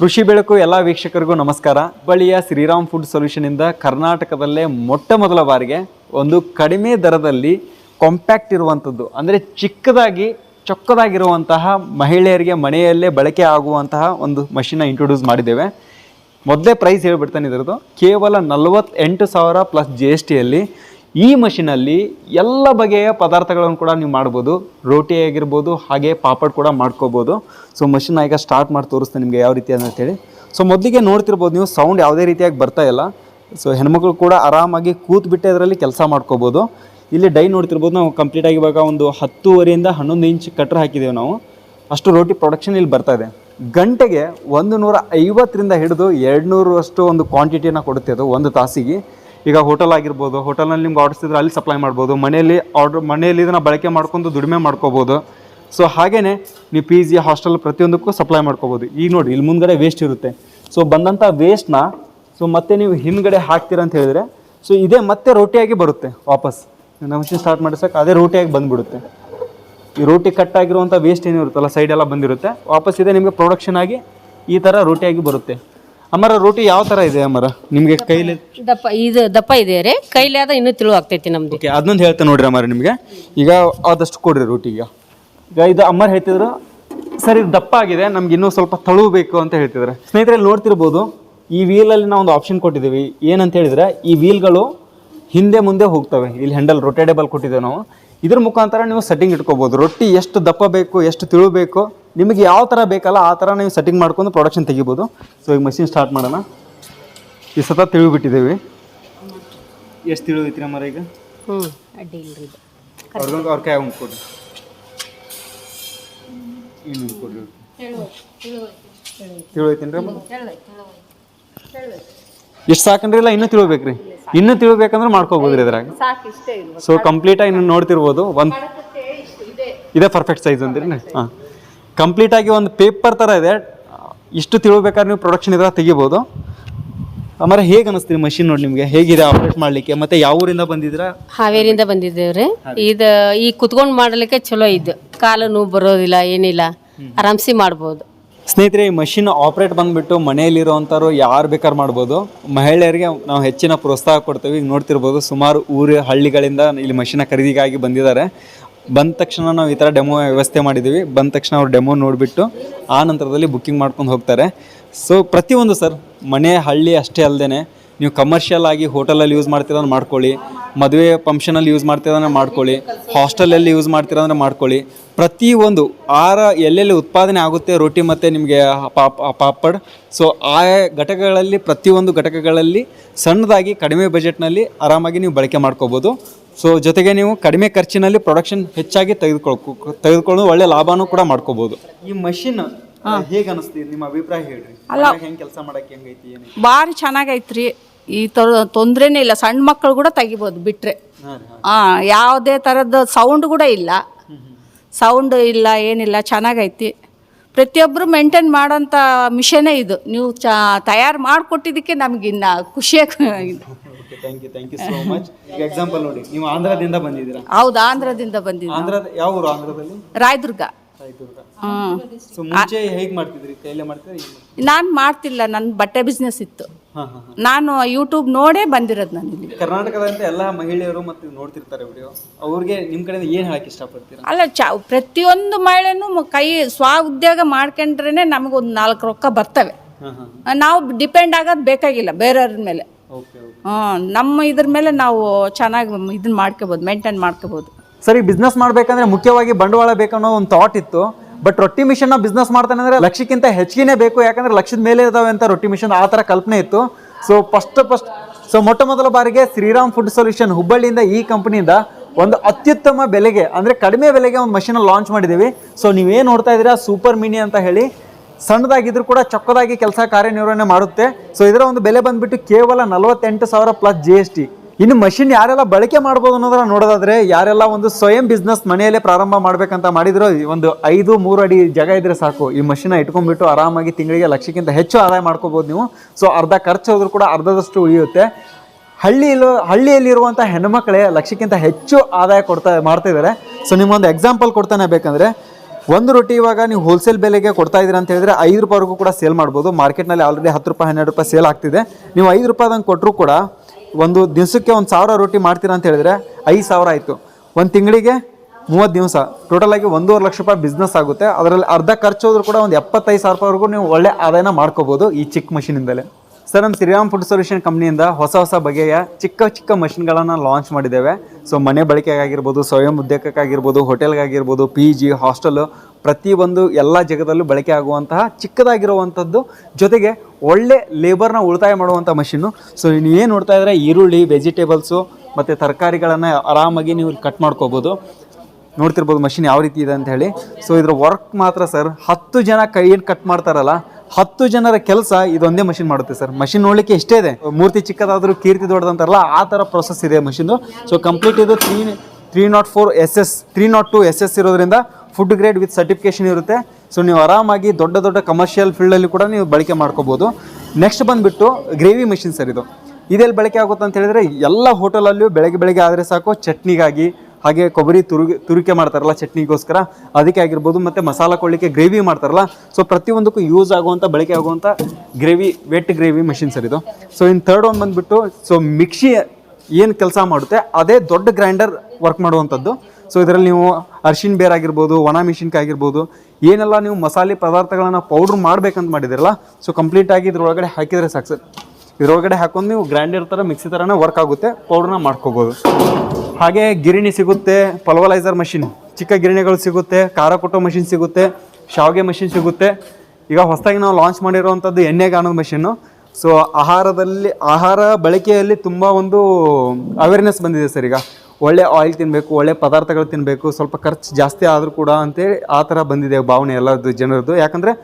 ಕೃಷಿ ಬೆಳಕು ಎಲ್ಲ ವೀಕ್ಷಕರಿಗೂ ನಮಸ್ಕಾರ. ಬಳಿಯ ಶ್ರೀರಾಮ್ ಫುಡ್ ಸೊಲ್ಯೂಷನಿಂದ ಕರ್ನಾಟಕದಲ್ಲೇ ಮೊಟ್ಟ ಮೊದಲ ಬಾರಿಗೆ ಒಂದು ಕಡಿಮೆ ದರದಲ್ಲಿ ಕಾಂಪ್ಯಾಕ್ಟ್ ಇರುವಂಥದ್ದು ಅಂದರೆ ಚಿಕ್ಕದಾಗಿ ಚೊಕ್ಕದಾಗಿರುವಂತಹ ಮಹಿಳೆಯರಿಗೆ ಮನೆಯಲ್ಲೇ ಬಳಕೆ ಆಗುವಂತಹ ಒಂದು ಮಷಿನ್ನ ಇಂಟ್ರೊಡ್ಯೂಸ್ ಮಾಡಿದ್ದೇವೆ. ಮೊದಲೇ ಪ್ರೈಸ್ ಹೇಳ್ಬಿಡ್ತಾನೆ ಇದರದ್ದು. ಕೇವಲ ನಲವತ್ತೆಂಟು ಸಾವಿರ ಪ್ಲಸ್ ಜಿ ಎಸ್ ಟಿಯಲ್ಲಿ ಈ ಮಷಿನಲ್ಲಿ ಎಲ್ಲ ಬಗೆಯ ಪದಾರ್ಥಗಳನ್ನು ಕೂಡ ನೀವು ಮಾಡ್ಬೋದು. ರೋಟಿ ಆಗಿರ್ಬೋದು, ಹಾಗೆ ಪಾಪಡ್ ಕೂಡ ಮಾಡ್ಕೋಬೋದು. ಸೊ ಮಷಿನ್ ಈಗ ಸ್ಟಾರ್ಟ್ ಮಾಡಿ ತೋರಿಸ್ತೇನೆ ನಿಮಗೆ ಯಾವ ರೀತಿ ಅಂತೇಳಿ ಸೊ ಮೊದಲಿಗೆ ನೋಡ್ತಿರ್ಬೋದು ನೀವು ಸೌಂಡ್ ಯಾವುದೇ ರೀತಿಯಾಗಿ ಬರ್ತಾ ಇಲ್ಲ. ಸೊ ಹೆಣ್ಮಕ್ಳು ಕೂಡ ಆರಾಮಾಗಿ ಕೂತ್ಬಿಟ್ಟೆ ಅದರಲ್ಲಿ ಕೆಲಸ ಮಾಡ್ಕೋಬೋದು. ಇಲ್ಲಿ ಡೈ ನೋಡ್ತಿರ್ಬೋದು, ನಾವು ಕಂಪ್ಲೀಟಾಗಿ ಇವಾಗ ಒಂದು ಹತ್ತುವರೆಯಿಂದ ಹನ್ನೊಂದು ಇಂಚ್ ಕಟ್ರ್ ಹಾಕಿದ್ದೇವೆ ನಾವು. ಅಷ್ಟು ರೋಟಿ ಪ್ರೊಡಕ್ಷನ್ ಇಲ್ಲಿ ಬರ್ತಾ ಇದೆ. ಗಂಟೆಗೆ ಒಂದು ನೂರ ಐವತ್ತರಿಂದ ಹಿಡಿದು ಎರಡು ಅಷ್ಟು ಒಂದು ಕ್ವಾಂಟಿಟಿನ ಕೊಡುತ್ತೆ ಅದು, ಒಂದು ತಾಸಿಗೆ. ಈಗ ಹೋಟೆಲ್ ಆಗಿರ್ಬೋದು ಹೋಟೆಲ್ನಲ್ಲಿ ನಿಮ್ಗೆ ಆರ್ಡರ್ಸ್ ಇದ್ರೆ ಅಲ್ಲಿ ಸಪ್ಲೈ ಮಾಡ್ಬೋದು, ಮನೆಯಲ್ಲಿ ಆರ್ಡ್ರ್ ಮನೆಯಲ್ಲಿ ಇದನ್ನು ಬಳಕೆ ಮಾಡ್ಕೊಂಡು ದುಡಿಮೆ ಮಾಡ್ಕೋಬೋದು. ಸೊ ಹಾಗೆಯೇ ನೀವು ಪಿ ಜಿ ಹಾಸ್ಟೆಲ್ ಪ್ರತಿಯೊಂದಕ್ಕೂ ಸಪ್ಲೈ ಮಾಡ್ಕೋಬೋದು. ಈಗ ನೋಡಿ, ಇಲ್ಲಿ ಮುಂದ್ಗಡೆ ವೇಸ್ಟ್ ಇರುತ್ತೆ. ಸೊ ಬಂದಂಥ ವೇಸ್ಟ್ನ ಸೊ ಮತ್ತೆ ನೀವು ಹಿಂದ್ಗಡೆ ಹಾಕ್ತೀರ ಅಂತ ಹೇಳಿದ್ರೆ ಸೊ ಇದೇ ಮತ್ತೆ ರೋಟಿಯಾಗಿ ಬರುತ್ತೆ ವಾಪಸ್. ಮಷಿನ್ ಸ್ಟಾರ್ಟ್ ಮಾಡಿಸಕ್ಕೆ ಅದೇ ರೋಟಿಯಾಗಿ ಬಂದುಬಿಡುತ್ತೆ. ಈ ರೋಟಿ ಕಟ್ ಆಗಿರುವಂಥ ವೇಸ್ಟ್ ಏನಿರುತ್ತಲ್ಲ ಸೈಡೆಲ್ಲ ಬಂದಿರುತ್ತೆ. ವಾಪಸ್ ಇದೆ ನಿಮಗೆ ಪ್ರೊಡಕ್ಷನ್ ಆಗಿ ಈ ಥರ ರೋಟಿಯಾಗಿ ಬರುತ್ತೆ. ಅಮರ ರೋಟಿ ಯಾವ ತರ ಇದೆ ಅಮರ? ನಿಮಗೆ ಕೈಲಿ ದಪ್ಪ ಇದು ದಪ್ಪ ಇದೆ ರೀ. ಕೈಲಿ ಆದ ಇನ್ನೂ ತಿಳು ಆಗ್ತೈತಿ ನಮ್ದು. ಓಕೆ ಅದನ್ನೊಂದು ಹೇಳ್ತೇನೆ ನೋಡ್ರಿ ಅಮರ ನಿಮಗೆ. ಈಗ ಆದಷ್ಟು ಕೊಡ್ರಿ ರೋಟಿ ಈಗ. ಈಗ ಇದು ಅಮ್ಮರ್ ಹೇಳ್ತಿದ್ರು ಸರಿ ಇದು ದಪ್ಪ ಆಗಿದೆ ನಮ್ಗೆ ಇನ್ನೂ ಸ್ವಲ್ಪ ತಳುವಬೇಕು ಅಂತ ಹೇಳ್ತಿದ್ರೆ. ಸ್ನೇಹಿತರೆ ನೋಡ್ತಿರ್ಬೋದು ಈ ವೀಲಲ್ಲಿ ನಾವು ಒಂದು ಆಪ್ಷನ್ ಕೊಟ್ಟಿದ್ದೀವಿ. ಏನಂತ ಹೇಳಿದ್ರೆ ಈ ವೀಲ್ಗಳು ಹಿಂದೆ ಮುಂದೆ ಹೋಗ್ತವೆ. ಇಲ್ಲಿ ಹ್ಯಾಂಡಲ್ ರೊಟೇಟೇಬಲ್ ಕೊಟ್ಟಿದ್ದೇವೆ ನಾವು. ಇದ್ರ ಮುಖಾಂತರ ನೀವು ಸೆಟ್ಟಿಂಗ್ ಇಟ್ಕೋಬೋದು. ರೊಟ್ಟಿ ಎಷ್ಟು ದಪ್ಪ ಬೇಕು ಎಷ್ಟು ತಿಳು ಬೇಕು ನಿಮಗೆ ಯಾವ ಥರ ಬೇಕಲ್ಲ ಆ ಥರ ನೀವು ಸೆಟ್ಟಿಂಗ್ ಮಾಡ್ಕೊಂಡು ಪ್ರೊಡಕ್ಷನ್ ತೆಗಿಬೋದು. ಸೊ ಈಗ ಮಷಿನ್ ಸ್ಟಾರ್ಟ್ ಮಾಡೋಣ. ಈ ಸತ ತಿಳಿಬಿಟ್ಟಿದ್ದೀವಿ ಎಷ್ಟು ತಿಳಿದೈತಿ ನಮ್ಮ ಈಗ? ಹ್ಞೂ ಅಡ್ಡಿ ಇಲ್ರಿ ಇದು. ಅವ್ರಿಗೊಂದು ಅವ್ರ ಕೈ ಒಂದು ಕೊಡ್ರಿ. ಇನ್ನೊಂದು ಕೊಡ್ರಿ. ತಿಳುವೈತೇನ್ರಿ ಎಷ್ಟು ಸಾಕನ್ರಿ ಇಲ್ಲ ಇನ್ನೂ ತಿಳ್ಬೇಕ್ರಿ. ಇನ್ನೂ ತಿಳ್ಬೇಕಂದ್ರೆ ಮಾಡ್ಕೋಬೋದ್ರಿ ಇದ್ರಾಗ. ಸಾಕು ಇಷ್ಟೇ ಇಲ್ಲ ಸೊ ಕಂಪ್ಲೀಟಾಗಿ ನೀವು ನೋಡ್ತಿರ್ಬೋದು. ಒಂದು ಇದೇ. ಪರ್ಫೆಕ್ಟ್ ಸೈಜ್ ಅಂದ್ರೆ ಹಾಂ. ಕಂಪ್ಲೀಟಾಗಿ ಒಂದು ಪೇಪರ್ ಥರ ಇದೆ. ಇಷ್ಟು ತಿಳ್ಬೇಕಾದ್ರೆ ನೀವು ಪ್ರೊಡಕ್ಷನ್ ಇದ್ರೆ ತೆಗಿಬೋದು. ಆಮೇಲೆ ಹೇಗೆ ಅನಿಸ್ತೀರಿ ಮಷಿನ್ ನೋಡಿ ನಿಮಗೆ? ಹೇಗಿದೆ ಆಪರೇಟ್ ಮಾಡಲಿಕ್ಕೆ? ಮತ್ತೆ ಯಾವ ಊರಿಂದ ಬಂದಿದ್ದೀರಾ? ಹಾವೇರಿಂದ ಬಂದಿದ್ದೇವ್ರಿ. ಇದು ಈ ಕುತ್ಕೊಂಡು ಮಾಡಲಿಕ್ಕೆ ಚಲೋ ಇದ್ದು ಕಾಲು ನೋವು ಬರೋದಿಲ್ಲ ಏನಿಲ್ಲ. ಆರಾಮ್ಸಿ ಮಾಡ್ಬೋದು. ಸ್ನೇಹಿತರೆ ಈ ಮಷಿನ್ ಆಪ್ರೇಟ್ ಬಂದ್ಬಿಟ್ಟು ಮನೆಯಲ್ಲಿರುವಂಥವ್ರು ಯಾರು ಬೇಕಾರು ಮಾಡ್ಬೋದು. ಮಹಿಳೆಯರಿಗೆ ನಾವು ಹೆಚ್ಚಿನ ಪ್ರೋತ್ಸಾಹ ಕೊಡ್ತೀವಿ. ಈಗ ನೋಡ್ತಿರ್ಬೋದು ಸುಮಾರು ಊರು ಹಳ್ಳಿಗಳಿಂದ ಇಲ್ಲಿ ಮಷಿನ ಖರೀದಿಗಾಗಿ ಬಂದಿದ್ದಾರೆ. ಬಂದ ತಕ್ಷಣ ನಾವು ಈ ಥರ ಡೆಮೋ ವ್ಯವಸ್ಥೆ ಮಾಡಿದ್ದೀವಿ. ಬಂದ ತಕ್ಷಣ ಅವ್ರು ಡೆಮೋ ನೋಡಿಬಿಟ್ಟು ಆ ನಂತರದಲ್ಲಿ ಬುಕ್ಕಿಂಗ್ ಮಾಡ್ಕೊಂಡು ಹೋಗ್ತಾರೆ. ಸೊ ಪ್ರತಿಯೊಂದು ಸರ್, ಮನೆ, ಹಳ್ಳಿ ಅಷ್ಟೇ ಅಲ್ಲದೆ ನೀವು ಕಮರ್ಷಿಯಲ್ ಆಗಿ ಹೋಟೆಲಲ್ಲಿ ಯೂಸ್ ಮಾಡ್ತೀರ ಮಾಡ್ಕೊಳ್ಳಿ. ಮದುವೆ ಫಂಕ್ಷನಲ್ಲಿ ಯೂಸ್ ಮಾಡ್ತೀರ ಮಾಡ್ಕೊಳ್ಳಿ. ಹಾಸ್ಟೆಲಲ್ಲಿ ಯೂಸ್ ಮಾಡ್ತೀರಂದ್ರೆ ಮಾಡ್ಕೊಳ್ಳಿ. ಪ್ರತಿಯೊಂದು ಆರ ಎಲ್ಲೆಲ್ಲಿ ಉತ್ಪಾದನೆ ಆಗುತ್ತೆ ರೊಟ್ಟಿ ಮತ್ತು ನಿಮಗೆ ಪಾಪ್, ಪಾಪಡ್. ಸೊ ಆ ಘಟಕಗಳಲ್ಲಿ, ಪ್ರತಿಯೊಂದು ಘಟಕಗಳಲ್ಲಿ ಸಣ್ಣದಾಗಿ ಕಡಿಮೆ ಬಜೆಟ್ನಲ್ಲಿ ಆರಾಮಾಗಿ ನೀವು ಬಳಕೆ ಮಾಡ್ಕೋಬೋದು. ಸೊ ಜೊತೆಗೆ ನೀವು ಕಡಿಮೆ ಖರ್ಚಿನಲ್ಲಿ ಪ್ರೊಡಕ್ಷನ್ ಹೆಚ್ಚಾಗಿ ತೆಗೆದುಕೊಳ್ಕೊ ತೆಗೆದುಕೊಂಡು ಒಳ್ಳೆ ಲಾಭನೂ ಕೂಡ ಮಾಡ್ಕೋಬಹುದು ಈ ಮಷಿನ್ ಹೇಗೆ ಅನಿಸ್ತೀವಿ ನಿಮ್ಮ ಅಭಿಪ್ರಾಯ ಹೇಳ್ರಿ. ಹೆಂಗೆ ಕೆಲಸ ಮಾಡಕ್ಕೆ ಹೆಂಗೈತಿ ಏನು? ಭಾರಿ ಚೆನ್ನಾಗೈತ್ರಿ. ಈ ಥರ ತೊಂದರೆನೇ ಇಲ್ಲ. ಸಣ್ಣ ಮಕ್ಕಳು ಕೂಡ ತೆಗಿಬೋದು ಬಿಟ್ರೆ. ಹಾಂ ಯಾವುದೇ ತರದ ಸೌಂಡ್ ಕೂಡ ಇಲ್ಲ. ಸೌಂಡ್ ಇಲ್ಲ ಏನಿಲ್ಲ ಚೆನ್ನಾಗೈತಿ. ಪ್ರತಿಯೊಬ್ಬರು ಮೇಂಟೈನ್ ಮಾಡೋಂಥ ಮಿಷನೇ ಇದು. ನೀವು ಚ ತಯಾರು ಮಾಡಿಕೊಟ್ಟಿದ್ದಕ್ಕೆ ನಮಗಿನ್ನ ಖುಷಿಯಾಗಿ thank you thank you so much ಈಗ ಎಕ್ಸಾಂಪಲ್ ನೋಡಿ ನೀವು ಆಂಧ್ರದಿಂದ ಬಂದಿದ್ದೀರಾ? ಹೌದು ಆಂಧ್ರದಿಂದ ಬಂದಿದ್ದೀರಾ ಆಂಧ್ರದ ಯಾವ ಊರು ಆಂಧ್ರದಲ್ಲಿ? ರಾಯದುರ್ಗ. ರಾಯದುರ್ಗ. ಹ್ಞೂ ಸೊ ಮುಂಚೆ ಹೇಗೆ ಮಾಡ್ತಿದ್ರಿ? ಕೈಲೇ ಮಾಡ್ತೀರಾ ನಾನು ಮಾಡ್ತಿಲ್ಲ ನನ್ನ ಬಟ್ಟೆ ಬಿಸ್ನೆಸ್ ಇತ್ತು. ಹಾಂ ಹಾಂ ಹಾಂ. ನಾನು ಯೂಟ್ಯೂಬ್ ನೋಡೇ ಬಂದಿರೋದು ನಾನು ಇಲ್ಲಿ. ಕರ್ನಾಟಕದಂತೆ ಎಲ್ಲ ಮಹಿಳೆಯರು ಮತ್ತು ನೋಡ್ತಿರ್ತಾರೆ ವಿಡಿಯೋ ಅವ್ರಿಗೆ ನಿಮ್ಮ ಕಡೆಯಿಂದ ಏನು ಹೇಳಕ್ಕೆ ಇಷ್ಟಪಡ್ತೀರಾ? ಅಲ್ಲ ಚ ಪ್ರತಿಯೊಂದು ಮಹಿಳೆನೂ ಮ- ಕೈ ಸ್ವ ಉದ್ಯೋಗ ಮಾಡ್ಕೊಂಡ್ರೇ ನಮಗೊಂದು ನಾಲ್ಕು ರೊಕ್ಕ ಬರ್ತವೆ. ಹಾಂ ಹಾಂ ನಾವು ಡಿಪೆಂಡ್ ಆಗೋದು ಬೇಕಾಗಿಲ್ಲ ಬೇರೆಯವ್ರ ಮೇಲೆ. ಹ್ಮ್, ನಮ್ಮ ಇದ್ರ ಮೇಲೆ ನಾವು ಚೆನ್ನಾಗಿ ಇದನ್ನ ಮಾಡ್ಕೋಬೋದು ಮೇಂಟೈನ್ ಮಾಡ್ಕೋಬೋದು. ಸರಿ ಬಿಸ್ನೆಸ್ ಮಾಡ್ಬೇಕಂದ್ರೆ ಮುಖ್ಯವಾಗಿ ಬಂಡವಾಳ ಬೇಕನ್ನೋ ಒಂದು ಥಾಟ್ ಇತ್ತು. ಬಟ್ ರೊಟ್ಟಿ ಮಿಷನ್ ಬಿಸ್ನೆಸ್ ಮಾಡ್ತಾನೆ ಅಂದ್ರೆ ಲಕ್ಷಕ್ಕಿಂತ ಹೆಚ್ಚಿಗೆ ಬೇಕು. ಯಾಕಂದ್ರೆ ಲಕ್ಷದ ಮೇಲೆ ಇದಾವೆ ಅಂತ ರೊಟ್ಟಿ ಮಿಷನ್ ಆ ಥರ ಕಲ್ಪನೆ ಇತ್ತು. ಸೊ ಫಸ್ಟ್ ಫಸ್ಟ್ ಸೊ ಮೊಟ್ಟ ಮೊದಲ ಬಾರಿಗೆ ಶ್ರೀರಾಮ್ ಫುಡ್ ಸೊಲ್ಯೂಷನ್ ಹುಬ್ಬಳ್ಳಿಯಿಂದ ಈ ಕಂಪನಿಯಿಂದ ಒಂದು ಅತ್ಯುತ್ತಮ ಬೆಲೆಗೆ ಅಂದ್ರೆ ಕಡಿಮೆ ಬೆಲೆಗೆ ಒಂದು ಮಷಿನ್ ಲಾಂಚ್ ಮಾಡಿದ್ದೀವಿ. ಸೊ ನೀವೇನು ನೋಡ್ತಾ ಇದ್ದೀರಾ? ಸೂಪರ್ ಮಿನಿ ಅಂತ ಹೇಳಿ ಸಣ್ಣದಾಗಿದ್ರು ಕೂಡ ಚೊಕ್ಕದಾಗಿ ಕೆಲಸ ಕಾರ್ಯನಿರ್ವಹಣೆ ಮಾಡುತ್ತೆ. ಸೊ ಇದರ ಒಂದು ಬೆಲೆ ಬಂದ್ಬಿಟ್ಟು ಕೇವಲ ನಲವತ್ತೆಂಟು ಸಾವಿರ ಪ್ಲಸ್ ಜಿ ಎಸ್ ಟಿ ಇನ್ನು ಮಷಿನ್ ಯಾರೆಲ್ಲ ಬಳಕೆ ಮಾಡ್ಬೋದು ಅನ್ನೋದನ್ನ ನೋಡೋದಾದ್ರೆ, ಯಾರೆಲ್ಲ ಒಂದು ಸ್ವಯಂ ಬಿಸ್ನೆಸ್ ಮನೆಯಲ್ಲೇ ಪ್ರಾರಂಭ ಮಾಡ್ಬೇಕಂತ ಮಾಡಿದ್ರು ಒಂದು ಐದು, ಮೂರು ಅಡಿ ಜಾಗ ಇದ್ರೆ ಸಾಕು. ಈ ಮಷಿನ್ ಇಟ್ಕೊಂಡ್ಬಿಟ್ಟು ಆರಾಮಾಗಿ ತಿಂಗಳಿಗೆ ಲಕ್ಷಕ್ಕಿಂತ ಹೆಚ್ಚು ಆದಾಯ ಮಾಡ್ಕೋಬಹುದು ನೀವು. ಸೊ ಅರ್ಧ ಖರ್ಚು ಹೋದ್ರೂ ಕೂಡ ಅರ್ಧದಷ್ಟು ಉಳಿಯುತ್ತೆ. ಹಳ್ಳಿಯಲ್ಲಿ ಹಳ್ಳಿಯಲ್ಲಿರುವಂಥ ಹೆಣ್ಣುಮಕ್ಕಳೇ ಲಕ್ಷಕ್ಕಿಂತ ಹೆಚ್ಚು ಆದಾಯ ಕೊಡ್ತಾ ಮಾಡ್ತಾ ಇದ್ದಾರೆ ಸೊ ನಿಮ್ಗೊಂದು ಎಕ್ಸಾಂಪಲ್ ಕೊಡ್ತಾನೆ ಬೇಕಂದ್ರೆ ಒಂದು ರೊಟ್ಟಿ ಇವಾಗ ನೀವು ಹೋಲ್ಸೇಲ್ ಬೆಲೆಗೆ ಕೊಡ್ತಾ ಇದ್ದೀರಾ ಅಂತ ಹೇಳಿದ್ರೆ ಐದು ರೂಪಾಯಿವರೆಗೂ ಕೂಡ ಸೇಲ್ ಮಾಡ್ಬೋದು. ಮಾರ್ಕೆಟ್ನಲ್ಲಿ ಆಲ್ರೆಡಿ ಹತ್ತು ರೂಪಾಯಿ, ಹನ್ನೆರಡು ರೂಪಾಯಿ ಸೇಲ್ ಆಗ್ತಿದೆ. ನೀವು ಐದು ರೂಪಾಯಿದಂಗೆ ಕೊಟ್ಟರು ಕೂಡ ಒಂದು ದಿವಸಕ್ಕೆ ಒಂದು ಸಾವಿರ ರೊಟ್ಟಿ ಮಾಡ್ತೀರಾ ಅಂತ ಹೇಳಿದ್ರೆ ಐದು ಸಾವಿರ ಆಯಿತು. ಒಂದು ತಿಂಗಳಿಗೆ ಮೂವತ್ತು ದಿವಸ. ಟೋಟಲ್ ಆಗಿ ಒಂದೂವರೆ ಲಕ್ಷ ರೂಪಾಯಿ ಬಿಸ್ನೆಸ್ ಆಗುತ್ತೆ. ಅದರಲ್ಲಿ ಅರ್ಧ ಖರ್ಚು ಹೋದ್ರೂ ಕೂಡ ಒಂದು ಎಪ್ಪತ್ತೈದು ಸಾವಿರ ರೂಪಾಯಿವರೆಗೂ ನೀವು ಒಳ್ಳೆ ಆದಾಯನ ಮಾಡ್ಕೋಬೋದು ಈ ಚಿಕ್ಕ ಮಷೀನಿಂದಲೇ ಸರ್, ನಮ್ಮ ಶ್ರೀರಾಮ್ ಫುಡ್ ಸೊಲ್ಯೂಷನ್ ಕಂಪ್ನಿಯಿಂದ ಹೊಸ ಹೊಸ ಬಗೆಯ ಚಿಕ್ಕ ಚಿಕ್ಕ ಮಷಿನ್ಗಳನ್ನು ಲಾಂಚ್ ಮಾಡಿದ್ದೇವೆ. ಸೊ, ಮನೆ ಬಳಕೆಗಾಗಿರ್ಬೋದು, ಸ್ವಯಂ ಉದ್ಯೋಗಕ್ಕಾಗಿರ್ಬೋದು, ಹೋಟೆಲ್ಗಾಗಿರ್ಬೋದು ಪಿ ಜಿ ಹಾಸ್ಟೆಲು, ಪ್ರತಿಯೊಂದು ಎಲ್ಲ ಜಗದಲ್ಲೂ ಬಳಕೆ ಆಗುವಂತಹ ಚಿಕ್ಕದಾಗಿರುವಂಥದ್ದು. ಜೊತೆಗೆ ಒಳ್ಳೆ ಲೇಬರ್ನ ಉಳಿತಾಯ ಮಾಡುವಂಥ ಮಷಿನ್ನು. ಸೊ, ನೀವು ಏನು ನೋಡ್ತಾ ಇದ್ದರೆ ಈರುಳ್ಳಿ ವೆಜಿಟೇಬಲ್ಸು ಮತ್ತು ತರಕಾರಿಗಳನ್ನು ಆರಾಮಾಗಿ ನೀವು ಕಟ್ ಮಾಡ್ಕೋಬೋದು. ನೋಡ್ತಿರ್ಬೋದು ಮಷಿನ್ ಯಾವ ರೀತಿ ಇದೆ ಅಂತ ಹೇಳಿ. ಸೊ, ಇದ್ರ ವರ್ಕ್ ಮಾತ್ರ ಸರ್, ಹತ್ತು ಜನ ಕೈ ಏನು ಕಟ್ ಮಾಡ್ತಾರಲ್ಲ ಹತ್ತು ಜನರ ಕೆಲಸ ಇದೊಂದೇ ಮಷಿನ್ ಮಾಡುತ್ತೆ ಸರ್ ಮಷಿನ್ ನೋಡ್ಲಿಕ್ಕೆ ಎಷ್ಟೇ ಇದೆ. ಮೂರ್ತಿ ಚಿಕ್ಕದಾದರೂ ಕೀರ್ತಿ ದೊಡ್ಡದಂತಾರಲ್ಲ, ಆ ಥರ ಪ್ರೊಸೆಸ್ ಇದೆ ಮಷಿನ್ ಸೊ ಕಂಪ್ಲೀಟ್ ಇದು three three nought four S S three nought two S S ಇರೋದ್ರಿಂದ ಫುಡ್ ಗ್ರೇಡ್ ವಿತ್ ಸರ್ಟಿಫಿಕೇಶನ್ ಇರುತ್ತೆ. ಸೊ ನೀವು ಆರಾಮಾಗಿ ದೊಡ್ಡ ದೊಡ್ಡ ಕಮರ್ಷಿಯಲ್ ಫೀಲ್ಡಲ್ಲಿ ಕೂಡ ನೀವು ಬಳಕೆ ಮಾಡ್ಕೋಬೋದು. ನೆಕ್ಸ್ಟ್ ಬಂದುಬಿಟ್ಟು ಗ್ರೇವಿ ಮಷಿನ್ ಸರ್ ಇದು. ಇದೆಲ್ಲಿ ಬಳಕೆ ಆಗುತ್ತೆ ಅಂತ ಹೇಳಿದ್ರೆ, ಎಲ್ಲ ಹೋಟೆಲಲ್ಲೂ ಬೆಳಗ್ಗೆ ಬೆಳಗ್ಗೆ ಆದರೆ ಸಾಕು, ಚಟ್ನಿಗಾಗಿ ಹಾಗೆ ಕೊಬ್ಬರಿ ತುರುಗಿ, ತುರಿಕೆ ಮಾಡ್ತಾರಲ್ಲ ಚಟ್ನಿಗೋಸ್ಕರ, ಅದಕ್ಕೆ ಆಗಿರ್ಬೋದು ಮತ್ತು ಮಸಾಲ ಕೊಡಲಿಕ್ಕೆ ಗ್ರೇವಿ ಮಾಡ್ತಾರಲ್ಲ. ಸೊ ಪ್ರತಿಯೊಂದಕ್ಕೂ ಯೂಸ್ ಆಗುವಂಥ ಬಳಕೆ ಆಗುವಂಥ gravy wet gravy machine sir ಇದು. ಸೊ ಇನ್ನು ಥರ್ಡ್ ಒಂದು ಬಂದುಬಿಟ್ಟು ಸೊ ಮಿಕ್ಸಿ ಏನು ಕೆಲಸ ಮಾಡುತ್ತೆ, ಅದೇ ದೊಡ್ಡ ಗ್ರೈಂಡರ್ ವರ್ಕ್ ಮಾಡುವಂಥದ್ದು. ಸೊ ಇದರಲ್ಲಿ ನೀವು ಅರ್ಶಿಣ ಬೇರ್ ಆಗಿರ್ಬೋದು, ಒಣ ಮೆಣಸಿನ್ಕಾಯಿ ಆಗಿರ್ಬೋದು, ಏನೆಲ್ಲ ನೀವು ಮಸಾಲೆ ಪದಾರ್ಥಗಳನ್ನು ಪೌಡ್ರ್ ಮಾಡಬೇಕಂತ ಮಾಡಿದಿರಲ್ಲ ಸೊ ಕಂಪ್ಲೀಟಾಗಿ ಇದ್ರೊಳಗಡೆ ಹಾಕಿದರೆ ಸಾಕು ಸರ್. ಇದರೊಳಗಡೆ ಹಾಕೊಂಡು ನೀವು ಗ್ರೈಂಡರ್ ಥರ ಮಿಕ್ಸಿ ಥರನೇ ವರ್ಕ್ ಆಗುತ್ತೆ ಪೌಡ್ರನ್ನ ಮಾಡ್ಕೋಬೋದು. ಹಾಗೆ ಗಿರಣಿ ಸಿಗುತ್ತೆ, ಪಲ್ವಲೈಸರ್ ಮಷಿನ್, ಚಿಕ್ಕ ಗಿರಣಿಗಳು ಸಿಗುತ್ತೆ ಖಾರ ಕೊಟ್ಟೋ ಮಷಿನ್ ಸಿಗುತ್ತೆ, ಶಾವಿಗೆ ಮಷಿನ್ ಸಿಗುತ್ತೆ. ಈಗ ಹೊಸದಾಗಿ ನಾವು ಲಾಂಚ್ ಮಾಡಿರುವಂಥದ್ದು ಎಣ್ಣೆ ಗಾಣದ ಮಷಿನ್ನು ಸೊ ಆಹಾರದಲ್ಲಿ, ಆಹಾರ ಬಳಕೆಯಲ್ಲಿ ತುಂಬ ಒಂದು ಅವೇರ್ನೆಸ್ ಬಂದಿದೆ ಸರ್ ಈಗ. ಒಳ್ಳೆ ಆಯಿಲ್ ತಿನ್ನಬೇಕು ಒಳ್ಳೆ ಪದಾರ್ಥಗಳು ತಿನ್ನಬೇಕು ಸ್ವಲ್ಪ ಖರ್ಚು ಜಾಸ್ತಿ ಆದರೂ ಕೂಡ ಅಂತೇಳಿ ಆ ಥರ ಬಂದಿದೆ ಭಾವನೆ ಎಲ್ಲರದ್ದು ಜನರದ್ದು. ಯಾಕಂದರೆ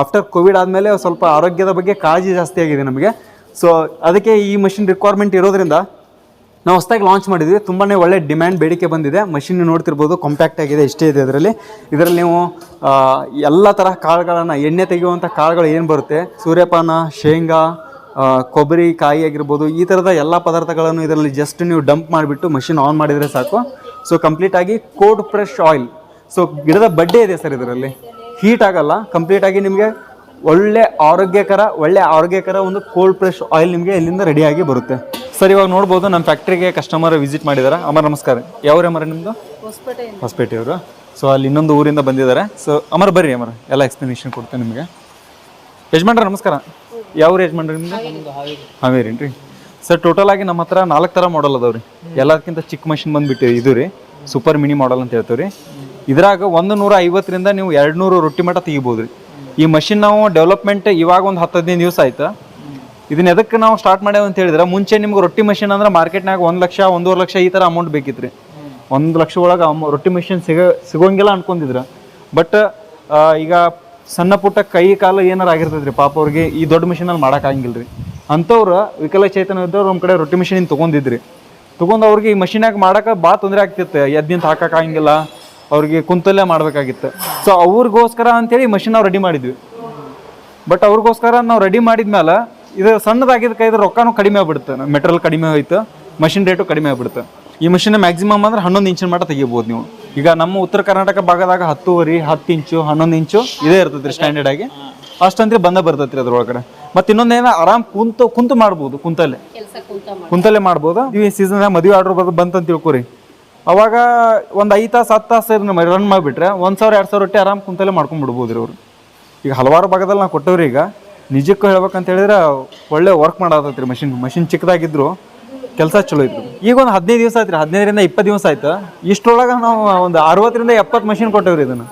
ಆಫ್ಟರ್ ಕೋವಿಡ್ ಆದಮೇಲೆ ಸ್ವಲ್ಪ ಆರೋಗ್ಯದ ಬಗ್ಗೆ ಕಾಳಜಿ ಜಾಸ್ತಿ ಆಗಿದೆ ನಮಗೆ. ಸೊ ಅದಕ್ಕೆ ಈ ಮಷಿನ್ ರಿಕ್ವೈರ್ಮೆಂಟ್ ಇರೋದ್ರಿಂದ ನಾವು ಹೊಸದಾಗಿ ಲಾಂಚ್ ಮಾಡಿದ್ವಿ. ತುಂಬಾ ಒಳ್ಳೆ ಡಿಮ್ಯಾಂಡ್ ಬೇಡಿಕೆ ಬಂದಿದೆ. ಮಷಿನ್ ನೋಡ್ತಿರ್ಬೋದು ಕಾಂಪ್ಯಾಕ್ಟ್ ಆಗಿದೆ, ಇಷ್ಟೇ ಇದೆ ಅದರಲ್ಲಿ. ಇದರಲ್ಲಿ ನೀವು ಎಲ್ಲ ತರಹ ಕಾಳುಗಳನ್ನು, ಎಣ್ಣೆ ತೆಗೆಯುವಂಥ ಕಾಳುಗಳು ಏನು ಬರುತ್ತೆ? ಸೂರ್ಯಪಾನ, ಶೇಂಗಾ ಕೊಬ್ಬರಿ, ಕಾಯಿ ಆಗಿರ್ಬೋದು, ಈ ಥರದ ಎಲ್ಲ ಪದಾರ್ಥಗಳನ್ನು ಇದರಲ್ಲಿ ಜಸ್ಟ್ ನೀವು ಡಂಪ್ ಮಾಡಿಬಿಟ್ಟು ಮಷಿನ್ ಆನ್ ಮಾಡಿದರೆ ಸಾಕು. ಸೊ ಕಂಪ್ಲೀಟಾಗಿ ಕೋಲ್ಡ್ ಫ್ರೆಶ್ ಆಯಿಲ್ ಸೊ ಗಿಡದ ಬಡ್ಡೆ ಇದೆ ಸರ್ ಇದರಲ್ಲಿ. ಹೀಟ್ ಆಗಲ್ಲ. ಕಂಪ್ಲೀಟಾಗಿ ನಿಮಗೆ ಒಳ್ಳೆ ಆರೋಗ್ಯಕರ ಒಳ್ಳೆ ಆರೋಗ್ಯಕರ ಒಂದು ಕೋಲ್ಡ್ ಪ್ರೆಸ್ ಆಯಿಲ್ ನಿಮಗೆ ಇಲ್ಲಿಂದ ರೆಡಿಯಾಗಿ ಬರುತ್ತೆ. ಸರ್ ಇವಾಗ ನೋಡ್ಬೋದು ನಮ್ಮ ಫ್ಯಾಕ್ಟ್ರಿಗೆ ಕಸ್ಟಮರ್ ವಿಸಿಟ್ ಮಾಡಿದ್ದಾರೆ ಅಮರ್ ನಮಸ್ಕಾರ. ಯಾವ ಅಮರ ನಿಮ್ಮದು ಹೊಸಪೇಟೆಯವರು? ಸೊ ಅಲ್ಲಿ ಇನ್ನೊಂದು ಊರಿಂದ ಬಂದಿದ್ದಾರೆ. ಸೊ ಅಮರ್ ಬರ್ರಿ ಅಮರ್. ಎಲ್ಲ ಎಕ್ಸ್ಪ್ಲನೇಷನ್ ಕೊಡ್ತೇನೆ ನಿಮಗೆ. ಯಜಮಾನ್ರ ನಮಸ್ಕಾರ. ಯಾವ ಯಜಮಾನ್ರಿ ನಿಮ್ದು? ಹಾವೇರಿ. ರೀ ಸರ್ ಟೋಟಲ್ ಆಗಿ ನಮ್ಮ ಹತ್ರ ನಾಲ್ಕು ಥರ ಮಾಡಲ್ ಅದಾವ ರೀ ಎಲ್ಲದಕ್ಕಿಂತ ಚಿಕ್ಕ ಮಷಿನ್ ಬಂದ್ಬಿಟ್ಟು ಇದು ರೀ. ಸೂಪರ್ ಮಿನಿ ಮಾಡಲ್ ಅಂತ ಹೇಳ್ತೀವಿ ರೀ ಇದ್ರಾಗ ಒಂದು ನೂರ ಐವತ್ತರಿಂದ ನೀವು ಎರಡು ನೂರು ರೊಟ್ಟಿ ಮಟ್ಟ ತೆಗಿಬೋದು ರೀ ಈ ಮಷಿನ್ ನಾವು ಡೆವಲಪ್ಮೆಂಟ್ ಇವಾಗ ಒಂದು ಹತ್ತು ಹದಿನೈದು ದಿವಸ ಆಯ್ತು. ಇದನ್ನ ಎದಕ್ಕೆ ನಾವು ಸ್ಟಾರ್ಟ್ ಮಾಡ್ಯಾವ ಅಂತ ಹೇಳಿದ್ರೆ, ಮುಂಚೆ ನಿಮ್ಗೆ ರೊಟ್ಟಿ ಮಷಿನ್ ಅಂದ್ರೆ ಮಾರ್ಕೆಟ್ನಾಗ ಒಂದು ಲಕ್ಷ, ಒಂದೂವರೆ ಲಕ್ಷ ಈ ಥರ ಅಮೌಂಟ್ ಬೇಕಿತ್ತು ರೀ ಒಂದು ಲಕ್ಷ ಒಳಗೆ ರೊಟ್ಟಿ ಮಷಿನ್ ಸಿಗ ಸಿಗೋಂಗಿಲ್ಲ ಅನ್ಕೊಂಡಿದ್ರು. ಬಟ್ ಈಗ ಸಣ್ಣ ಪುಟ್ಟ ಕೈ ಕಾಲು ಏನಾರು ಆಗಿರ್ತೈತೆ ರೀ ಪಾಪ ಅವ್ರಿಗೆ, ಈ ದೊಡ್ಡ ಮಿಷಿನಲ್ಲಿ ಮಾಡೋಕ್ಕಾಗಿಲ್ಲ ರೀ ಅಂಥವ್ರು ವಿಕಲಚೇತನ ಇದ್ದವ್ರು ನಮ್ಮ ಕಡೆ ರೊಟ್ಟಿ ಮಿಷಿನ್ ತೊಗೊಂಡಿದ್ರಿ. ತೊಗೊಂಡು ಅವ್ರಿಗೆ ಈ ಮಷಿನಾಗ ಮಾಡೋಕೆ ಭಾಳ ತೊಂದರೆ ಆಗ್ತಿತ್ತು. ಎದ್ದು ನಿಂತು ಹಾಕೋಕ್ಕಾಗಿಲ್ಲ ಅವ್ರಿಗೆ ಕುಂತಲ್ಲೇ ಮಾಡಬೇಕಾಗಿತ್ತು. ಸೊ ಅವ್ರಿಗೋಸ್ಕರ ಅಂತೇಳಿ ಮಷಿನ್ ನಾವು ರೆಡಿ ಮಾಡಿದ್ವಿ. ಬಟ್ ಅವ್ರಿಗೋಸ್ಕರ ನಾವು ರೆಡಿ ಮಾಡಿದ್ಮೇಲೆ ಇದು ಸಣ್ಣದಾಗಿದ್ದಕ್ಕೆ ಇದ್ರ ರೊಕ್ಕನೂ ಕಡಿಮೆ ಆಗ್ಬಿಡುತ್ತೆ. ಮೆಟೀರಿಯಲ್ ಕಡಿಮೆ ಹೋಯ್ತು ಮಷಿನ್ ರೇಟು ಕಡಿಮೆ ಆಗ್ಬಿಡುತ್ತೆ. ಈ ಮಷಿನ್ ಮ್ಯಾಕ್ಸಿಮಮ್ ಅಂದ್ರೆ ಹನ್ನೊಂದು ಇಂಚಿನ ಮಟ್ಟ ತೆಗಿಬೋದು ನೀವು. ಈಗ ನಮ್ಮ ಉತ್ತರ ಕರ್ನಾಟಕ ಭಾಗದಾಗ ಹತ್ತುವರಿ ಹತ್ತು ಇಂಚು ಹನ್ನೊಂದು ಇಂಚು ಇದೇ ಇರ್ತೈತೆ ರೀ ಸ್ಟ್ಯಾಂಡರ್ಡ್ ಆಗಿ. ಅಷ್ಟಂದ್ರೆ ಬಂದ ಬರ್ತೈತೆ ರೀ ಅದ್ರೊಳಗಡೆ. ಮತ್ತೆ ಇನ್ನೊಂದೇನ ಆರಾಮ್ ಕುಂತು ಕುಂತು ಮಾಡ್ಬೋದು ಕುಂತಲ್ಲೇ. ಕುಂತಲ್ಲೇ ಮಾಡ್ಬೋದು? ಈ ಸೀಸನ್ ಮದುವೆ ಆರ್ಡರ್ ಬಂತಂತ ತಿಳ್ಕೊರಿ. ಅವಾಗ ಒಂದು ಐದು ತಾಸು, ಹತ್ತು ತಾಸು ರನ್ ಮಾಡಿಬಿಟ್ರೆ ಒಂದು ಸಾವಿರ, ಎರಡು ಸಾವಿರ ರೊಟ್ಟಿ ಆರಾಮ್ ಕುಂತಲ್ಲೇ ಮಾಡ್ಕೊಂಡ್ಬಿಡ್ಬೋದು ರೀ ಅವರು ಈಗ ಹಲವಾರು ಭಾಗದಲ್ಲಿ ನಾವು ಕೊಟ್ಟವ್ರಿ ಈಗ. ನಿಜಕ್ಕೂ ಹೇಳ್ಬೇಕಂತ ಹೇಳಿದ್ರೆ ಒಳ್ಳೆ ವರ್ಕ್ ಮಾಡತ್ತೈತ್ರಿ ಮಷಿನ್ ಮಷಿನ್ ಚಿಕ್ಕದಾಗಿದ್ರು ಕೆಲಸ ಚಲೋ ಇತ್ತು. ಈಗ ಒಂದು ಹದಿನೈದು ದಿವಸ ಆಯ್ತು ರೀ ಹದಿನೈದರಿಂದ ಇಪ್ಪತ್ತು ದಿವಸ ಆಯ್ತು. ಇಷ್ಟರೊಳಗೆ ನಾವು ಒಂದು ಅರವತ್ತರಿಂದ ಎಪ್ಪತ್ತು ಮಷಿನ್ ಕೊಟ್ಟೇವ್ರಿ ಇದನ್ನು.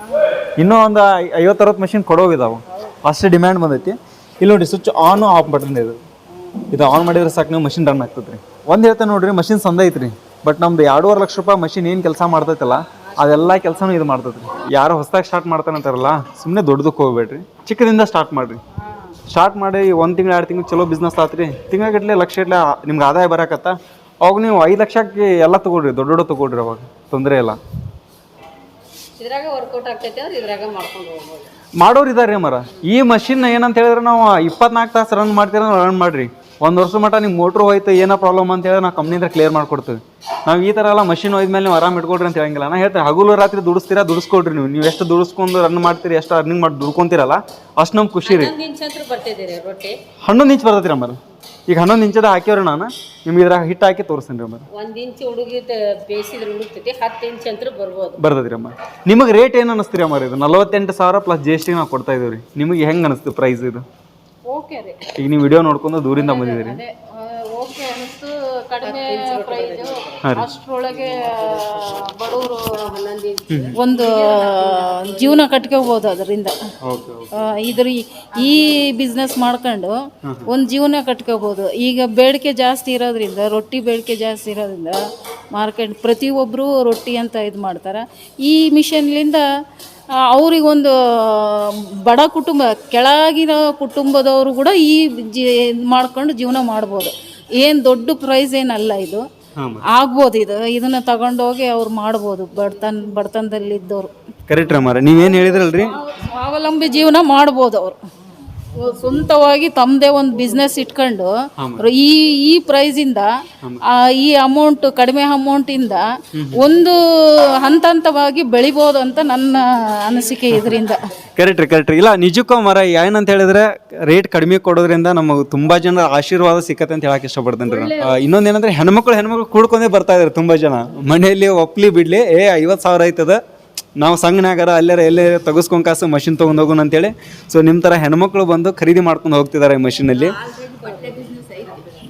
ಇನ್ನೂ ಒಂದು ಐವತ್ತು ಅರವತ್ತು ಮಷಿನ್ ಕೊಡೋವಿದಾವೆ ಅಷ್ಟು ಡಿಮ್ಯಾಂಡ್ ಬಂದೈತಿ. ಇಲ್ಲಿ ನೋಡಿ ಸ್ವಿಚ್ ಆನು ಆಫ್ ಬಟನ್ ಇದು. ಇದು ಆನ್ ಮಾಡಿದ್ರೆ ಸಾಕು, ನೀವು ಮಷಿನ್ ರನ್ ಆಗ್ತದೆ ರೀ ಒಂದು ಹೇಳ್ತೇನೆ ನೋಡಿರಿ ಮಷಿನ್ ಸಂದ ಐತ್ರಿ. ಬಟ್ ನಮ್ದು ಎರಡೂವರೆ ಲಕ್ಷ ರೂಪಾಯಿ ಮಷಿನ್ ಏನು ಕೆಲಸ ಮಾಡ್ತೈತಲ್ಲ ಅದೆಲ್ಲ ಕೆಲಸನೂ ಇದು ಮಾಡ್ತೈತೆ ಯಾರು ಹೊಸದಾಗಿ ಸ್ಟಾರ್ಟ್ ಮಾಡ್ತಾನಂತಾರಲ್ಲ ಸುಮ್ಮನೆ ದೊಡ್ಡದಕ್ಕೆ ಹೋಗ್ಬೇಡ್ರಿ. ಚಿಕ್ಕದಿಂದ ಸ್ಟಾರ್ಟ್ ಮಾಡಿರಿ. ಸ್ಟಾರ್ಟ್ ಮಾಡಿ ಒಂದು ತಿಂಗಳು ಎರಡು ತಿಂಗಳು ಚಲೋ ಬಿಸ್ನೆಸ್ ಆತ್ರಿ. ತಿಂಗಳಗಟ್ಲೆ ಲಕ್ಷ ಇಟ್ಲೆ ನಿಮ್ಗೆ ಆದಾಯ ಬರಕತ್ತ? ಅವಾಗ ನೀವು ಐದು ಲಕ್ಷಕ್ಕೆ ಎಲ್ಲ ತೊಗೊಳ್ರಿ ದೊಡ್ಡ ದೊಡ್ಡ ತೊಗೊಳ್ರಿ ಅವಾಗ. ತೊಂದರೆ ಇಲ್ಲ. ಇದ್ರಾಗ ವರ್ಕೌಟ್ ಆಗ್ತೈತೆ ಅಂದ್ರೆ ಇದ್ರಾಗ ಮಾಡ್ಕೊಂಡು ಹೋಗ್ಬೋದು. ಮಾಡೋರು ಇದಾರೆ ಮರ. ಈ ಮಷಿನ್ ಏನಂತ ಹೇಳಿದ್ರೆ ನಾವು ಇಪ್ಪತ್ನಾಲ್ಕು ತಾಸು ರನ್ ಮಾಡ್ತೀರ ರನ್ ಮಾಡ್ರಿ. ಒಂದು ವರ್ಷ ಮಟ್ಟ ನಿಮ್ಗೆ ಮೋಟ್ರ್ ಹೋಯ್ತು ಏನೋ ಪ್ರಾಬ್ಲಮ್ ಅಂತ ಹೇಳಿ ನಾವು ಕಂಪ್ನಿಯಿಂದ ಕ್ಲಿಯರ್ ಮಾಡ್ಕೊಡ್ತೀವಿ. ನಾವು ಈ ಥರ ಎಲ್ಲ ಮಷಿನ್ ಹೋದ್ಮೇಲೆ ನೀವು ಆರಾಮ್ ಇಟ್ಕೊಡ್ರಿ ಅಂತ ಹೇಳಂಗಿಲ್ಲ. ನಾ ಹೇಳ್ತಾರೆ ಹಗಲು ರಾತ್ರಿ ದುಡಿಸ್ತೀರಾ ದುಡಿಸ್ಕೊಡ್ರಿ ನೀವು. ನೀವು ಎಷ್ಟು ದುಡಿಸ್ಕೊಂಡು ರನ್ ಮಾಡ್ತೀರಿ ಎಷ್ಟು ಅರ್ನಿಂಗ್ ಮಾಡಿ ದುಡ್ಕೊಂತೀರಲ್ಲ ಅಷ್ಟು ನಮ್ಗೆ ಖುಷಿ ರೀ. ಹನ್ನೊಂದು ಇಂಚ್ ಬರ್ತೈತಿ ರೀ ಈಗ ಹನ್ನೊಂದು ಇಂಚದ ಹಾಕ್ಯವ್ರಿ ನಾನು ನಿಮ್ಗೆ ಇದ್ರಾಗ ಹಿಟ್ ಹಾಕಿ ತೋರಿಸ್ತೀನಿ ರೀ ಒಂದ್ ಇಂಚ್ ಹುಡುಗಿ ಬೇಯಿಸಿದ್ರೆ ಹುಡುಕ್ತೈತಿ ಹತ್ತು ಇಂಚ್ ಅಂತ ಬರ್ಬೋದು. ಬರ್ತೈತಿ ಅಮ್ಮ ನಿಮಗೆ ರೇಟ್ ಏನು ಅನಿಸ್ತೀರಿ ಅಮ್ಮ ಇದು? ನಲವತ್ತೆಂಟು ಸಾವಿರ ಪ್ಲಸ್ ಜಿ ಎಸ್ ಟಿ ನಾವು ಕೊಡ್ತಾ ಇದೀವಿ ರೀ. ನಿಮಗೆ ಹೆಂಗೆ ಅನಿಸ್ತು ಪ್ರೈಸ್ ಇದು? ಓಕೆ ರೀ. ಈಗ ನೀವು ವಿಡಿಯೋ ನೋಡ್ಕೊಂಡು ದೂರಿಂದ ಬಂದಿದ್ದೀರಿ. ಓಕೆ ಅನಿಸ್ತು ಕಡಿಮೆ ಪ್ರೈಸ್ ಅಷ್ಟರೊಳಗೆ ಬಡವರು ಒಂದು ಜೀವನ ಕಟ್ಕೋಬೋದು ಅದರಿಂದ. ಓಕೆ ಆ, ಇದ್ರ ಈ- ಈ ಬಿಸ್ನೆಸ್ ಮಾಡ್ಕೊಂಡು ಒಂದು ಜೀವನ ಕಟ್ಕೋಬೋದು. ಈಗ ಬೇಡಿಕೆ ಜಾಸ್ತಿ ಇರೋದ್ರಿಂದ ರೊಟ್ಟಿ ಬೇಡಿಕೆ ಜಾಸ್ತಿ ಇರೋದ್ರಿಂದ ಮಾರ್ಕೆಟ್ ಪ್ರತಿಯೊಬ್ಬರು ರೊಟ್ಟಿ ಅಂತ ಇದು ಮಾಡ್ತಾರೆ. ಈ ಮಿಷನ್ಲಿಂದ ಅವರಿಗೊಂದು ಬಡ ಕುಟುಂಬ ಕೆಳಗಿನ ಕುಟುಂಬದವರು ಕೂಡ ಈ ಜಿ ಮಾಡ್ಕೊಂಡು ಜೀವನ ಮಾಡ್ಬೋದು. ಏನು ದೊಡ್ಡ ಪ್ರೈಸ್ ಏನಲ್ಲ ಇದು. ಆಗ್ಬೋದು ಇದು. ಇದನ್ನ ತಗೊಂಡೋಗಿ ಅವ್ರು ಮಾಡ್ಬೋದು ಬಡತನ ಬಡತನದಲ್ಲಿದ್ದವ್ರು. ಕರೆಕ್ಟ್ ನೀವೇನು ಹೇಳಿದ್ರಲ್ರಿ? ಸ್ವಾವಲಂಬಿ ಜೀವನ ಮಾಡ್ಬೋದು ಅವರು. ಸ್ವಂತವಾಗಿ ತಮ್ಮದೇ ಒಂದು ಬಿಸ್ನೆಸ್ ಇಟ್ಕೊಂಡು ಈ ಈ ಪ್ರೈಸಿಂದ ಈ ಅಮೌಂಟ್ ಕಡಿಮೆ ಅಮೌಂಟಿಂದ ಒಂದು ಹಂತ ಹಂತವಾಗಿ ಬೆಳಿಬೋದು ಅಂತ ನನ್ನ ಅನಿಸಿಕೆ ಇದರಿಂದ. ಕರೆಕ್ಟ್ ರೀ ಕರೆಕ್ಟ್ ರೀ. ಇಲ್ಲ ನಿಜಕ್ಕೂ ಮರ ಏನಂತ ಹೇಳಿದ್ರೆ ರೇಟ್ ಕಡಿಮೆ ಕೊಡೋದ್ರಿಂದ ನಮಗೆ ತುಂಬಾ ಜನ ಆಶೀರ್ವಾದ ಸಿಕ್ಕತ್ತೆ ಅಂತ ಹೇಳಕ್ ಇಷ್ಟಪಡ್ತೇನೆ ರೀ ಇನ್ನೊಂದೇನಂದ್ರೆ ಹೆಣ್ಮಕ್ಳು ಹೆಣ್ಮಕ್ಳು ಕೂಡ್ಕೊಂಡೇ ಬರ್ತಾ ಇದಾರೆ ತುಂಬಾ ಜನ. ಮನೆಯಲ್ಲಿ ಒಪ್ಲಿ ಬಿಡ್ಲಿ ಏ ಐವತ್ತು ಸಾವಿರ ಆಯ್ತದ? ನಾವು ಸಂಘನಾಗಾರ ಅಲ್ಲಾರ ಎಲ್ಲೇ ತಗಸ್ಕೊಂಡ್ ಕಾಸು ಮಷಿನ್ ತೊಗೊಂಡು ಹೋಗೋಣ ಅಂತೇಳಿ. ಸೊ ನಿಮ್ಮ ಥರ ಹೆಣ್ಮಕ್ಳು ಬಂದು ಖರೀದಿ ಮಾಡ್ಕೊಂಡು ಹೋಗ್ತಿದ್ದಾರೆ ಈ ಮಷಿನಲ್ಲಿ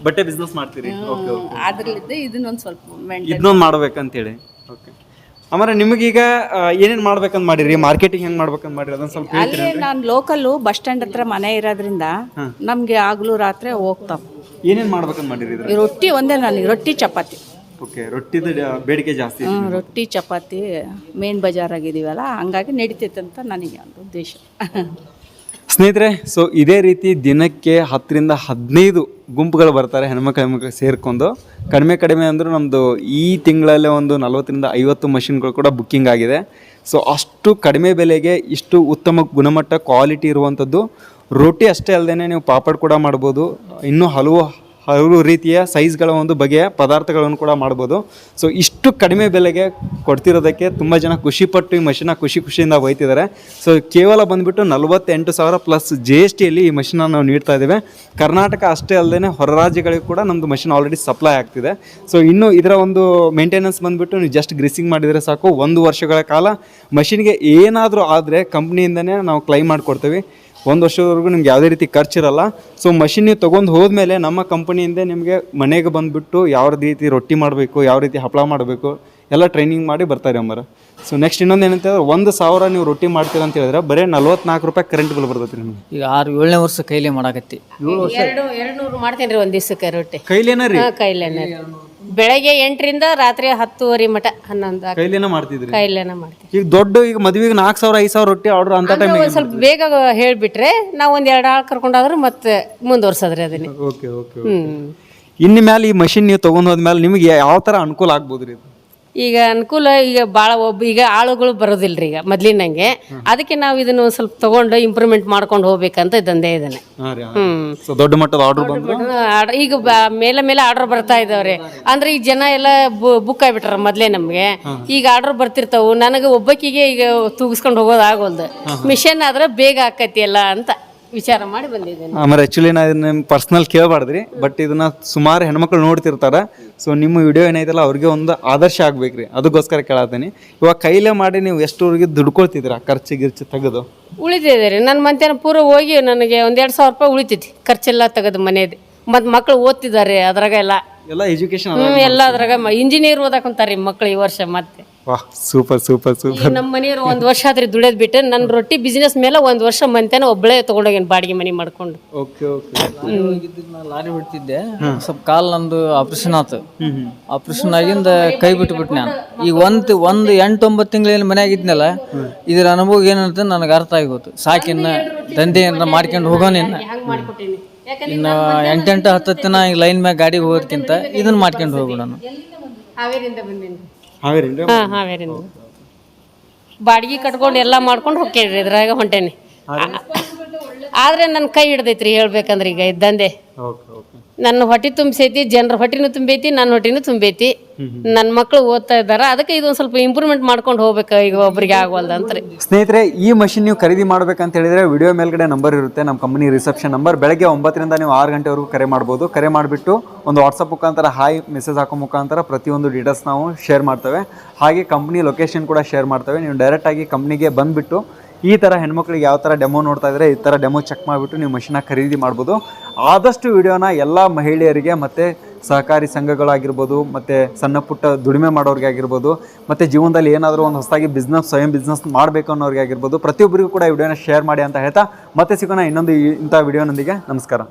ಬಟ್ಟೆ ಬಿಸ್ನೆಸ್ ಮಾಡ್ತೀರಿ? ಅದ್ರಲ್ಲಿದ್ದ ಇದನ್ನೊಂದು ಸ್ವಲ್ಪ ಇದನ್ನೊಂದು ಮಾಡ್ಬೇಕಂತೇಳಿ. ಓಕೆ ಆಮೇಲೆ ನಿಮಗೀಗ ಏನೇನು ಮಾಡ್ಬೇಕಂತ ಮಾಡಿರಿ? ಮಾರ್ಕೆಟಿಂಗ್ ಹೆಂಗೆ ಮಾಡ್ಬೇಕಂತ ಮಾಡಿರಿ? ಅದೊಂದು ಸ್ವಲ್ಪ ಅಲ್ಲಿ ನಾನು ಲೋಕಲ್ಲು ಬಸ್ ಸ್ಟ್ಯಾಂಡ್ ಹತ್ರ ಮನೆ ಇರೋದ್ರಿಂದ ನಮಗೆ ಆಗ್ಲೂ ರಾತ್ರಿ ಹೋಗ್ತಾವ. ಏನೇನು ಮಾಡ್ಬೇಕಂತ ಮಾಡಿರಿ ರೊಟ್ಟಿ ಒಂದೇ ನನಗೆ ರೊಟ್ಟಿ ಚಪಾತಿ. ಓಕೆ ರೊಟ್ಟಿದ ಬೇಡಿಕೆ ಜಾಸ್ತಿ. ಹ್ಮ್, ರೊಟ್ಟಿ ಚಪಾತಿ ಮೇನ್ ಬಜಾರ್ ಆಗಿದೀವಲ್ಲ ಹಂಗಾಗಿ ನಡೀತೈತೆ ಅಂತ ನನಗೆ ಒಂದು ಉದ್ದೇಶ. ಸ್ನೇಹಿತರೆ ಸೊ ಇದೇ ರೀತಿ ದಿನಕ್ಕೆ ಹತ್ತರಿಂದ ಹದಿನೈದು ಗುಂಪುಗಳು ಬರ್ತಾರೆ ಹೆಣ್ಮಕ್ಳು ಹೆಣ್ಮಕ್ಳು ಸೇರ್ಕೊಂಡು. ಕಡಿಮೆ ಕಡಿಮೆ ಅಂದರೂ ನಮ್ಮದು ಈ ತಿಂಗಳಲ್ಲೇ ಒಂದು ನಲವತ್ತರಿಂದ ಐವತ್ತು ಮಷಿನ್ಗಳು ಕೂಡ ಬುಕ್ಕಿಂಗ್ ಆಗಿದೆ. ಸೊ ಅಷ್ಟು ಕಡಿಮೆ ಬೆಲೆಗೆ ಇಷ್ಟು ಉತ್ತಮ ಗುಣಮಟ್ಟ ಕ್ವಾಲಿಟಿ ಇರುವಂಥದ್ದು. ರೊಟ್ಟಿ ಅಷ್ಟೇ ಅಲ್ಲದೆ ನೀವು ಪಾಪಡ್ ಕೂಡ ಮಾಡ್ಬೋದು. ಇನ್ನೂ ಹಲವು ಹಲವು ರೀತಿಯ ಸೈಜ್ಗಳ ಒಂದು ಬಗೆಯ ಪದಾರ್ಥಗಳನ್ನು ಕೂಡ ಮಾಡ್ಬೋದು. ಸೊ ಇಷ್ಟು ಕಡಿಮೆ ಬೆಲೆಗೆ ಕೊಡ್ತಿರೋದಕ್ಕೆ ತುಂಬ ಜನ ಖುಷಿಪಟ್ಟು ಈ ಮಷಿನ ಖುಷಿ ಖುಷಿಯಿಂದ ಒಯ್ತಿದ್ದಾರೆ. ಸೊ ಕೇವಲ ಬಂದುಬಿಟ್ಟು ನಲವತ್ತೆಂಟು ಸಾವಿರ ಪ್ಲಸ್ ಜಿ ಎಸ್ ಟಿಯಲ್ಲಿ ಈ ಮಷಿನ ನಾವು ನೀಡ್ತಾ ಇದ್ದೇವೆ. ಕರ್ನಾಟಕ ಅಷ್ಟೇ ಅಲ್ಲದೆ ಹೊರ ರಾಜ್ಯಗಳಿಗೆ ಕೂಡ ನಮ್ಮದು ಮಷಿನ್ ಆಲ್ರೆಡಿ ಸಪ್ಲೈ ಆಗ್ತಿದೆ. ಸೊ ಇನ್ನು ಇದರ ಒಂದು ಮೇಂಟೆನೆನ್ಸ್ ಬಂದುಬಿಟ್ಟು ನೀವು ಜಸ್ಟ್ ಗ್ರೀಸಿಂಗ್ ಮಾಡಿದರೆ ಸಾಕು. ಒಂದು ವರ್ಷಗಳ ಕಾಲ ಮಷಿನ್ಗೆ ಏನಾದರೂ ಆದರೆ ಕಂಪ್ನಿಯಿಂದನೇ ನಾವು ಕ್ಲೈಮ್ ಮಾಡಿಕೊಡ್ತೀವಿ. ಒಂದು ವರ್ಷದವರೆಗೂ ನಿಮ್ಗೆ ಯಾವುದೇ ರೀತಿ ಖರ್ಚಿರಲ್ಲ ಸೊ ಮಷಿನ್ ನೀವು ತೊಗೊಂಡು ಹೋದ್ಮೇಲೆ ನಮ್ಮ ಕಂಪನಿಯಿಂದ ನಿಮಗೆ ಮನೆಗೆ ಬಂದುಬಿಟ್ಟು ಯಾವ ರೀತಿ ರೊಟ್ಟಿ ಮಾಡಬೇಕು ಯಾವ ರೀತಿ ಹಪ್ಪಳ ಮಾಡಬೇಕು ಎಲ್ಲ ಟ್ರೈನಿಂಗ್ ಮಾಡಿ ಬರ್ತಾರೆ ಅಮ್ಮರ ಸೊ ನೆಕ್ಸ್ಟ್ ಇನ್ನೊಂದು ಏನಂತ ಹೇಳಿದ್ರೆ ಒಂದು ಸಾವಿರ ನೀವು ರೊಟ್ಟಿ ಮಾಡ್ತೀರ ಅಂತ ಹೇಳಿದ್ರೆ ಬರೀ ನಲ್ವತ್ನಾಲ್ಕು ರೂಪಾಯಿ ಕರೆಂಟ್ ಬಿಲ್ ಬರ್ತೈತಿ ನಿಮಗೆ. ಈಗ ಆರು ಏಳನೇ ವರ್ಷ ಕೈಲೇ ಮಾಡಾಕತ್ತಿ. ಎರಡು ಎರಡು ನೂರು ಮಾಡ್ತೇನೆ ರೀ ಒಂದು ದಿವ್ಸಕ್ಕೆ ರೊಟ್ಟಿ. ಕೈಲೇನ ರೀ? ಕೈಲೇನ ಕೈಲೇನೆ ಬೆಳಗ್ಗೆ ಎಂಟರಿಂದ ರಾತ್ರಿ ಹತ್ತುವರೆ ಮಟ ಹನ್ನೊಂದು ಕೈಲೇನ ಮಾಡ್ತಿದ್ರಿ? ಕೈಲೇನ ಮಾಡ್ತೀವಿ. ಈಗ ದೊಡ್ಡ ಈಗ ಮದುವೆಗೆ ನಾಲ್ಕು ಸಾವಿರ ಐದು ಸಾವಿರ ರೊಟ್ಟಿ ಆರ್ಡರ್ ಅಂತ ಟೈಮ್ ಒಂದು ಸ್ವಲ್ಪ ಬೇಗ ಹೇಳ್ಬಿಟ್ರೆ ನಾವು ಒಂದು ಎರಡು ಆಳು ಕರ್ಕೊಂಡಾದ್ರೆ ಮತ್ತೆ ಮುಂದುವರ್ಸೋದ್ರಿ ಅದನ್ನೇ. ಓಕೆ ಓಕೆ ಹ್ಞೂ ಇನ್ನು ಮೇಲೆ ಈ ಮಷಿನ್ ನೀವು ತೊಗೊಂಡು ಹೋದ್ಮೇಲೆ ನಿಮಗೆ ಯಾವ ಥರ ಅನುಕೂಲ ಆಗ್ಬೋದು ರೀ ಇದು? ಈಗ ಅನುಕೂಲ ಈಗ ಭಾಳ ಒಬ್ಬ ಈಗ ಆಳುಗಳು ಬರೋದಿಲ್ರಿ ಈಗ ಮೊದ್ಲಿನಂಗೆ. ಅದಕ್ಕೆ ನಾವು ಇದನ್ನು ಸ್ವಲ್ಪ ತಗೊಂಡು ಇಂಪ್ರೂವ್ಮೆಂಟ್ ಮಾಡ್ಕೊಂಡು ಹೋಗ್ಬೇಕಂತ ದಂಧೆ ಇದನ್ನೇ ಸೊ ದೊಡ್ಡ ಮಟ್ಟದ ಆರ್ಡರ್ ಬಂದು ಆರ್ಡರ್ ಈಗ ಬ- ಮೇಲೆ ಮೇಲೆ ಆರ್ಡರ್ ಬರ್ತಾ ಇದಾವ್ರಿ ಅಂದ್ರೆ ಈಗ ಜನ ಎಲ್ಲ ಬುಕ್ ಆಗ್ಬಿಟ್ರ ಮೊದ್ಲೇ ನಮ್ಗೆ. ಈಗ ಆರ್ಡರ್ ಬರ್ತಿರ್ತಾವು. ನನಗೆ ಒಬ್ಬಕ್ಕಿಗೆ ಈಗ ತೂಗಿಸ್ಕೊಂಡು ಹೋಗೋದು ಆಗೋಲ್ದು. ಮಿಷನ್ ಆದ್ರೆ ಬೇಗ ಆಕತಿ ಎಲ್ಲ ಅಂತ. ವಿಚಾರ ಮಾಡಿ ಬಂದಿದ್ದೇನೆ. ಆಮೇಲೆ ಆ್ಯಕ್ಚುಲಿ ನಾ ಇದನ್ನ ಪರ್ಸ್ನಲ್ ಕೇಳಬಾರ್ದ್ರಿ ಬಟ್ ಇದನ್ನ ಸುಮಾರು ಹೆಣ್ಮಕ್ಳು ನೋಡ್ತಿರ್ತಾರೆ. ಸೊ ನಿಮ್ಮ ವಿಡಿಯೋ ಏನೈತಲ್ಲ ಅವ್ರಿಗೆ ಒಂದು ಆದರ್ಶ ಆಗ್ಬೇಕ್ರಿ. ಅದಕ್ಕೋಸ್ಕರ ಕೇಳತ್ತೀನಿ ಇವಾಗ ಕೈಲೇ ಮಾಡಿ ನೀವು ಎಷ್ಟುವರೆಗೆ ದುಡ್ಕೊಳ್ತಿದ್ದೀರಾ ಖರ್ಚು ಗಿರ್ಚು ತೆಗೆದು? ಉಳಿತಿದೆ ರೀ. ನನ್ನ ಮಂತ್ಯಾನ ಪೂರ ಹೋಗಿ ನನಗೆ ಒಂದೆರಡು ಸಾವಿರ ರೂಪಾಯಿ ಉಳಿತೈತಿ ಖರ್ಚೆಲ್ಲ ತೆಗೆದು ಮನೆಯದು ಮತ್ತು ಮಕ್ಕಳು ಓದ್ತಿದ್ದಾರೆ ಅದ್ರಾಗ ಎಲ್ಲ ಎಲ್ಲ ಎಜುಕೇಶನ್ ಹ್ಞೂ ಎಲ್ಲ ಅದ್ರಾಗ ಇಂಜಿನಿಯರ್ ಓದಾಕೊಂತಾರೆ ಮಕ್ಕಳು ಈ ವರ್ಷ ಮತ್ತೆ. ವಾಹ್ ಸೂಪರ್ ಸೂಪರ್ ಸೂಪರ್. ನಮ್ಮ ಮನೆಯವ್ರು ಒಂದು ವರ್ಷ ಆದ್ರೆ ದುಡಿಯೋದ್ ಬಿಟ್ಟು ನನ್ನ ರೊಟ್ಟಿ ಬಿಸ್ನೆಸ್ ಮೇಲೆ ಒಂದು ವರ್ಷ ಮಂತೇನ ಒಬ್ಬಳೇ ತೊಗೊಂಡೋಗೇನು ಬಾಡಿಗೆ ಮನೆ ಮಾಡ್ಕೊಂಡು. Okay okay. ಲಾರಿ ಬಿಡ್ತಿದ್ದೆ. ಸ್ವಲ್ಪ ಕಾಲ್ ನಂದು ಆಪರೇಷನ್ ಆತು. ಆಪರೇಷನ್ ಆಗಿಂದ ಕೈ ಬಿಟ್ಬಿಟ್ಟು ನಾನು. ಈಗ ಒಂದು ಒಂದು ಎಂಟು ಒಂಬತ್ತು ತಿಂಗಳೇನು ಮನೆ ಇದ್ನಲ್ಲ ಇದ್ರ ಅನುಭವ ಏನಂತ ನನಗೆ ಅರ್ಥ ಆಗೋತು. ಸಾಕಿನ್ನ ದಂಧೆ ಏನಾರ ಮಾಡ್ಕೊಂಡು ಹೋಗೋಣ ಇನ್ನ ಎಂಟೆಂಟು ಹತ್ತು ದಿನ ಈಗ ಲೈನ್ ಮ್ಯಾಗ ಗಾಡಿಗೆ ಹೋಗೋದಕ್ಕಿಂತ ಇದನ್ನ ಮಾಡ್ಕೊಂಡು ಹೋಗೋಣ ಬಂದೀನಿ. ಹಾವೇರೇನ್ರಿ? ಹಾಂ ಹಾವೇರಿಂದ ಬಾಡಿಗೆ ಕಟ್ಕೊಂಡು ಎಲ್ಲ ಮಾಡ್ಕೊಂಡು ಹೋಗ್ತೇನೆ ಇದ್ರಾಗ ಹೊಂಟೇನಿ. ಆದ್ರೆ ನನ್ನ ಕೈ ಹಿಡ್ದೈತ್ರಿ ಹೇಳ್ಬೇಕಂದ್ರೆ ಈಗ ಇದ್ದಂದೆ. Okay okay. ನನ್ನ ಹೊಟ್ಟೆ ತುಂಬಿಸೈತಿ, ಜನರ ಹೊಟ್ಟೆನೂ ತುಂಬೈತಿ, ನನ್ನ ಹೊಟ್ಟೆನೂ ತುಂಬೈತಿ. ನನ್ನ ಮಕ್ಕಳು ಓದ್ತಾ ಇದ್ದಾರೆ, ಅದಕ್ಕೆ ಇದೊಂದು ಸ್ವಲ್ಪ ಇಂಪ್ರೂವ್ಮೆಂಟ್ ಮಾಡ್ಕೊಂಡು ಹೋಗ್ಬೇಕು ಈಗ ಒಬ್ರಿಗೆ ಅಂತ ಅಂತ್ರಿ ಸ್ನೇಹಿತರೆ, ಈ ಮಷಿನ್ ನೀವು ಖರೀದಿ ಮಾಡ್ಬೇಕಂತ ಹೇಳಿದ್ರೆ ವಿಡಿಯೋ ಮೇಲ್ಗಡೆ ನಂಬರ್ ಇರುತ್ತೆ ನಮ್ಮ ಕಂಪನಿ ರಿಸೆಪ್ಷನ್ ನಂಬರ್ ಬೆಳಗ್ಗೆ ಒಂಬತ್ತರಿಂದ ನೀವು ಆರು ಗಂಟೆವರೆಗೂ ಕರೆ ಮಾಡ್ಬೋದು. ಕರೆ ಮಾಡಿಬಿಟ್ಟು ಒಂದು ವಾಟ್ಸಪ್ ಮುಖಾಂತರ ಹಾಯ್ ಮೆಸೇಜ್ ಹಾಕೋ ಮುಖಾಂತರ ಪ್ರತಿಯೊಂದು ಡೀಟೇಲ್ಸ್ ನಾವು ಶೇರ್ ಮಾಡ್ತೇವೆ. ಹಾಗೆ ಕಂಪ್ನಿ ಲೊಕೇಶನ್ ಕೂಡ ಶೇರ್ ಮಾಡ್ತೇವೆ. ನೀವು ಡೈರೆಕ್ಟಾಗಿ ಕಂಪ್ನಿಗೆ ಬಂದುಬಿಟ್ಟು ಈ ಥರ ಹೆಣ್ಮಕ್ಳಿಗೆ ಯಾವ ಥರ ಡೆಮೋ ನೋಡ್ತಾ ಇದ್ರೆ ಈ ಥರ ಡೆಮೋ ಚೆಕ್ ಮಾಡಿಬಿಟ್ಟು ನೀವು ಮಷಿನ ಖರೀದಿ ಮಾಡ್ಬೋದು. ಆದಷ್ಟು ವಿಡಿಯೋನ ಎಲ್ಲ ಮಹಿಳೆಯರಿಗೆ ಮತ್ತು ಸಹಕಾರಿ ಸಂಘಗಳಾಗಿರ್ಬೋದು, ಮತ್ತು ಸಣ್ಣ ಪುಟ್ಟ ದುಡಿಮೆ ಮಾಡೋರಿಗೆ ಆಗಿರ್ಬೋದು, ಮತ್ತು ಜೀವನದಲ್ಲಿ ಏನಾದರೂ ಒಂದು ಹೊಸದಾಗಿ ಬಿಸ್ನೆಸ್ ಸ್ವಯಂ ಬಿಸ್ನೆಸ್ ಮಾಡಬೇಕು ಅನ್ನೋರಿಗೆ ಆಗಿರ್ಬೋದು, ಪ್ರತಿಯೊಬ್ಬರಿಗೂ ಕೂಡ ಈ ವಿಡಿಯೋನ ಶೇರ್ ಮಾಡಿ ಅಂತ ಹೇಳ್ತಾ ಮತ್ತೆ ಸಿಗೋಣ ಇನ್ನೊಂದು ಇಂಥ ವಿಡಿಯೋನೊಂದಿಗೆ ನಮಸ್ಕಾರ.